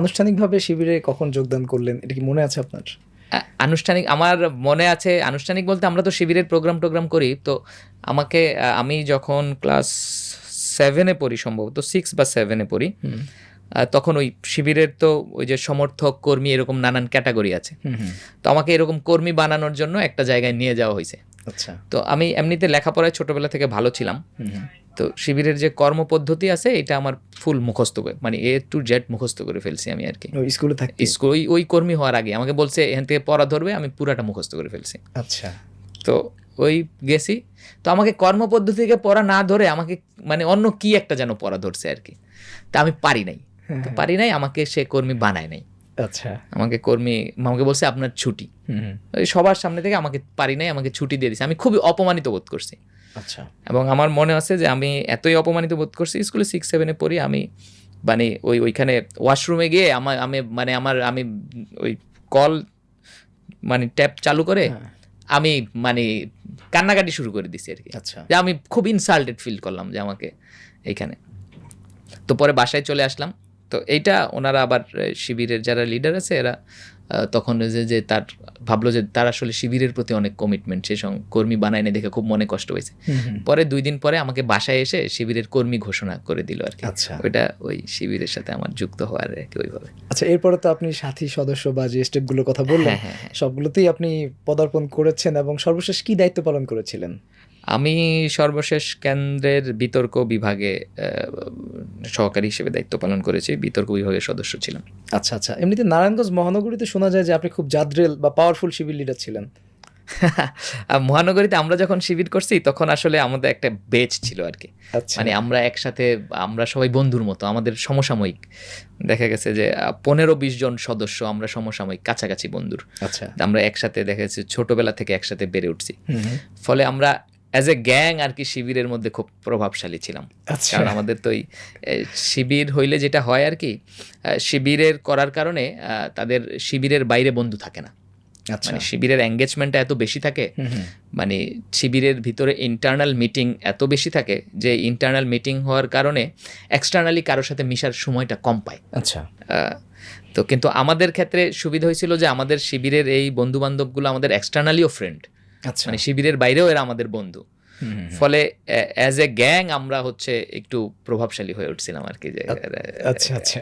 আনুষ্ঠানিকভাবে শিবিরে কখন যোগদান করলেন? এটা কি মনে আছে আপনার? আনুষ্ঠানিক আমার মনে আছে আনুষ্ঠানিক বলতে আমরা তো শিবিরের প্রোগ্রাম টোগ্রাম করি তো আমাকে আমি যখন ক্লাস সেভেনে পড়ি সম্ভবত সিক্স বা সেভেনে পড়ি তখন ওই শিবিরের তো ওই যে সমর্থক কর্মী এরকম নানান ক্যাটাগরি আছে। তো আমাকে এরকম কর্মী বানানোর জন্য একটা জায়গায় নিয়ে যাওয়া হয়েছে। তো আমি এমনিতে লেখাপড়ায় ছোটবেলা থেকে ভালো ছিলাম। তো শিবিরের যে কর্মপদ্ধতি আছে এটা আমার ফুল মুখস্থ করে মানে এ টু জেড মুখস্থ করে ফেলছি আমি আর কি স্কুলে থাকতে? স্কুল ওই ওই কর্মী হওয়ার আগে। আমাকে বলছে এখান থেকে পড়া ধরবে আমি পুরাটা মুখস্থ করে ফেলছি। আচ্ছা। তো ওই গেছি। তো আমাকে কর্মপদ্ধতি থেকে পড়া না ধরে আমাকে মানে অন্য কি একটা যেন পড়া ধরছে আর কি তা আমি পারি নাই। পারি নাই আমাকে সে কর্মী বানায় নাই। আচ্ছা। আমাকে কর্মী আমাকে বলছে আপনার ছুটি। হুম ওই সবার সামনে থেকে আমাকে পারি নাই আমাকে ছুটি দিয়ে দিছে। আমি খুবই অপমানিত বোধ করছি। আচ্ছা। এবং আমার মনে আছে যে আমি এতই অপমানিত বোধ করছি স্কুলে সিক্স সেভেনে পড়ি আমি মানে ওই ওইখানে ওয়াশরুমে গিয়ে আমার আমি মানে আমার আমি ওই কল মানে ট্যাপ চালু করে হ্যাঁ। আমি মানে কান্নাকাটি শুরু করে দিছি আর কি আচ্ছা। যে আমি খুব ইনসাল্টেড ফিল করলাম যে আমাকে এইখানে তো পরে বাসায় চলে আসলাম। তো এইটা ওনারা আবার শিবিরের যারা লিডার আছে এরা তখন যে যে তার ভাবলো যে তার আসলে শিবিরের প্রতি অনেক কমিটমেন্ট সে সঙ্গে কর্মী বানায় না দেখে খুব মনে কষ্ট হয়েছে। পরে দুই দিন পরে আমাকে বাসায় এসে শিবিরের কর্মী ঘোষণা করে দিল আর কি। আচ্ছা। ওইটা ওই শিবিরের সাথে আমার যুক্ত হওয়ার আর কি ওইভাবে। আচ্ছা এরপরে তো আপনি সাথী সদস্য বা যে স্টেপগুলোর কথা বললেন হ্যাঁ হ্যাঁ হ্যাঁ। সবগুলোতেই আপনি পদার্পণ করেছেন এবং সর্বশেষ কি দায়িত্ব পালন করেছিলেন? আমি সর্বশেষ কেন্দ্রের বিতর্ক বিভাগে সহকারী হিসেবে দায়িত্ব পালন করেছি বিতর্ক বিভাগের সদস্য ছিলাম। আচ্ছা আচ্ছা। এমনিতে নারায়ণগঞ্জ মহানগরীতে শোনা যায় যে আপনি খুব জাদ্রেল বা পাওয়ারফুল শিবির লিডার ছিলেন। আর মহানগরীতে আমরা যখন শিবির করছি তখন আসলে আমাদের একটা বেচ ছিল আর কি। আচ্ছা। মানে আমরা একসাথে আমরা সবাই বন্ধুর মতো আমাদের সমসাময়িক। দেখা গেছে যে পনেরো বিশ জন সদস্য আমরা সমসাময়িক কাছাকাছি বন্ধুর। আচ্ছা। আমরা একসাথে দেখা যাচ্ছে ছোটবেলা থেকে একসাথে বেড়ে উঠছি। ফলে আমরা অ্যাজ এ গ্যাং আর কি শিবিরের মধ্যে খুব প্রভাবশালী ছিলাম। আচ্ছা। কারণ আমাদের তো এই শিবির হইলে যেটা হয় আর কি শিবিরের করার কারণে তাদের শিবিরের বাইরে বন্ধু থাকে না। আচ্ছা। মানে শিবিরের এঙ্গেজমেন্টটা এত বেশি থাকে। মানে শিবিরের ভিতরে ইন্টারনাল মিটিং এত বেশি থাকে যে ইন্টারনাল মিটিং হওয়ার কারণে এক্সটার্নালি কারোর সাথে মিশার সময়টা কম পায়। আচ্ছা। তো কিন্তু আমাদের ক্ষেত্রে সুবিধা হয়েছিল যে আমাদের শিবিরের এই বন্ধু বান্ধবগুলো আমাদের এক্সটার্নালিও ফ্রেন্ড মানে শিবিরের বাইরেও এরা আমাদের বন্ধু। ফলে অ্যাজ এ গ্যাং আমরা হচ্ছে একটু প্রভাবশালী হয়ে উঠছিলাম আর কি যে আচ্ছা আচ্ছা।